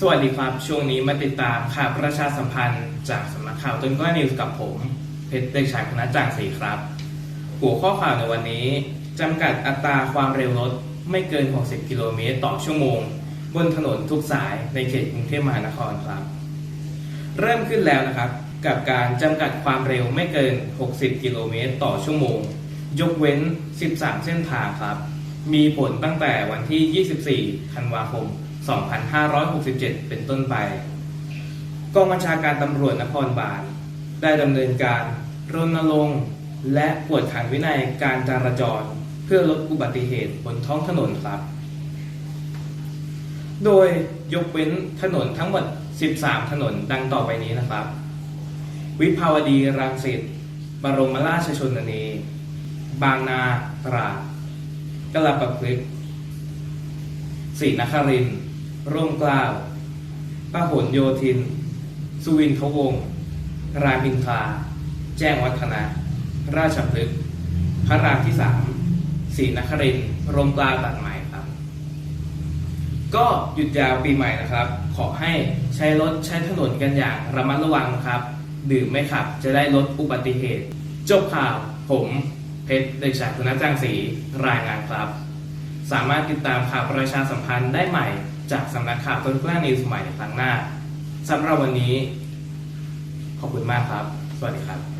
สวัสดีครับ ช่วงนี้มาติดตามข่าวประชาสัมพันธ์จากสำนักข่าวต้นกล้านิวส์กับผม เพชรเด็กชายคณะจางศรีครับ หัวข้อข่าวในวันนี้จำกัดอัตราความเร็วรถไม่เกิน 60 กิโลเมตรต่อชั่วโมง บนถนนทุกสายในเขตกรุงเทพมหานครครับ เริ่มขึ้นแล้วนะครับ กับการจำกัดความเร็วไม่เกิน 60 กิโลเมตรต่อชั่วโมง ยกเว้น 13 เส้นทางครับ มีผลตั้งแต่วันที่ 24 ธันวาคม 2567 เป็นต้นไปกองบัญชาการตำรวจนครบาลได้ดำเนินการรณรงค์และกวดขันวินัยการจราจร เพื่อลดอุบัติเหตุบนท้องถนนครับ โดยยกเว้นถนนทั้งหมด 13 ถนนดังต่อไปนี้นะครับ วิภาวดีรังสิตบรมราชชนนี บางนาตราดกลาประพฤกษ์ศรีนครินทร์ ร่มกล้าวพหลโยธิน สุวินทวงศ์รามอินทราแจ้งวัฒนะ ราชพฤกษ์พระรามที่สามศรีนครินร่มกล้าวตัดใหม่ครับ ก็หยุดยาวปีใหม่นะครับ ขอให้ใช้รถใช้ถนนกันอย่างระมัดระวังครับ ดื่มไม่ขับจะได้ลดอุบัติเหตุ จบข่าวผมเพชรเด็กชายคุณจ้างศรีรายงานครับ สามารถติดตามข่าวประชาสัมพันธ์ได้ใหม่ จากสำนักข่าวต้นกล้านิวส์ใหม่ในครั้งหน้าสำหรับวันนี้ ขอบคุณมากครับ สวัสดีครับ